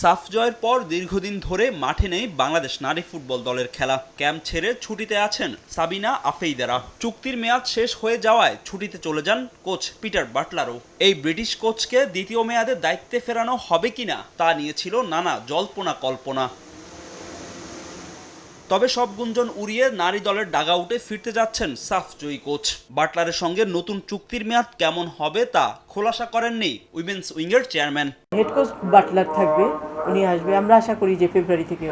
সাফ জয়ের পর দীর্ঘদিন ধরে মাঠে নেই বাংলাদেশ নারী ফুটবল দলের খেলা। ক্যাম্প ছেড়ে ছুটিতে আছেন সাবিনা আফেইদারা। চুক্তির মেয়াদ শেষ হয়ে যাওয়ায় ছুটিতে চলে যান কোচ পিটার বাটলারও। এই ব্রিটিশ কোচকে দ্বিতীয় মেয়াদে দায়িত্বে ফেরানো হবে কিনা তা নিয়েছিল নানা জল্পনা কল্পনা তবে সব গুঞ্জন উড়িয়ে নারী দলের ডাগাউটে ফিরতে যাচ্ছেন সাফ জয়ী কোচ। বাটলারের সঙ্গে নতুন চুক্তির মেয়াদ কেমন হবে তা খোলাসা করেননি উইমেন্স উইংয়ের চেয়ারম্যান। হেড কোচ বাটলার থাকবে। উনি আসবে। আমরা আশা করি যে ফেব্রুয়ারি থেকে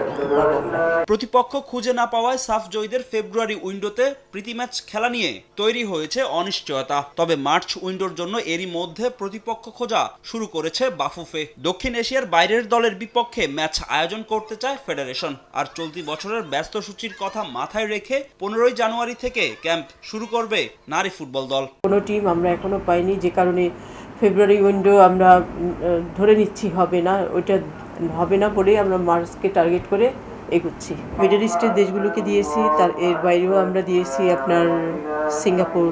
প্রতিপক্ষ খুঁজে না পাওয়ায় সাফ জয়ীদের ফেব্রুয়ারি উইন্ডোতে প্রীতি ম্যাচ খেলা নিয়ে তৈরি হয়েছে অনিশ্চয়তা। তবে মার্চ উইন্ডোর জন্য এরই মধ্যে প্রতিপক্ষ খোঁজা শুরু করেছে বাফুফে। দক্ষিণ এশিয়ার বাইরের দলের বিপক্ষে ম্যাচ আয়োজন করতে চায় ফেডারেশন। আর চলতি বছরের ব্যস্ত সূচির কথা মাথায় রেখে পনেরোই জানুয়ারি থেকে ক্যাম্প শুরু করবে নারী ফুটবল দল। কোনো টিম আমরা এখনও পাইনি যে কারণে ফেব্রুয়ারি উইন্ডো আমরা ধরে নিচ্ছি হবে না। ওইটা হবে না বলেই আমরা মার্চকে টার্গেট করে এগুচ্ছি। মিডল ইস্টের দেশগুলোকে দিয়েছি, তার এর বাইরেও আমরা দিয়েছি আপনার সিঙ্গাপুর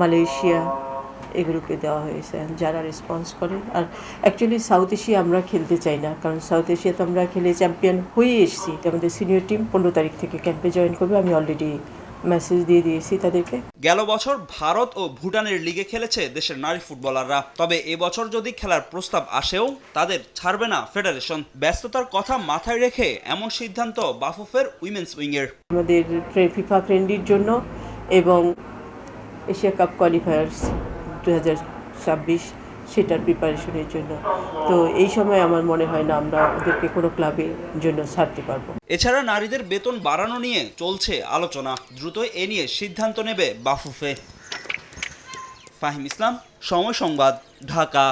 মালয়েশিয়া এগুলোকে দেওয়া হয়েছে, যারা রেসপন্স করে। আর অ্যাকচুয়ালি সাউথ এশিয়া আমরা খেলতে চাই না, কারণ সাউথ এশিয়াতে আমরা খেলে চ্যাম্পিয়ন হয়ে এসেছি। আমাদের সিনিয়র টিম পনেরো তারিখ থেকে ক্যাম্পে জয়েন করবে, আমি অলরেডি মেসেজ দিয়ে দিয়েছি তাদেরকে। গেল বছর ভারত ও ভুটানের লিগে খেলেছে দেশের নারী ফুটবলাররা। তবে এবছর যদি খেলার প্রস্তাব আসেও তাদের ছাড়বে না ফেডারেশন। ব্যস্ততার কথা মাথায় রেখে এমন সিদ্ধান্ত বাফুফের উইমেন্স উইংয়ের। আমাদের ফিফা ফ্রেন্ডির জন্য এবং এশিয়া কাপ কোয়ালিফায়ার্স দু হাজার ছাব্বিশ সেটার প্রিপারেশনের জন্য। তো এই সময় আমার মনে হয় না আমরা ওদেরকে কোনো ক্লাবের জন্য ছাড়তে পারব। এছাড়া নারীদের বেতন বাড়ানো নিয়ে চলছে আলোচনা। দ্রুত এ নিয়ে সিদ্ধান্ত নেবে বাফুফে। ফাহিম ইসলাম, সময় সংবাদ, ঢাকা।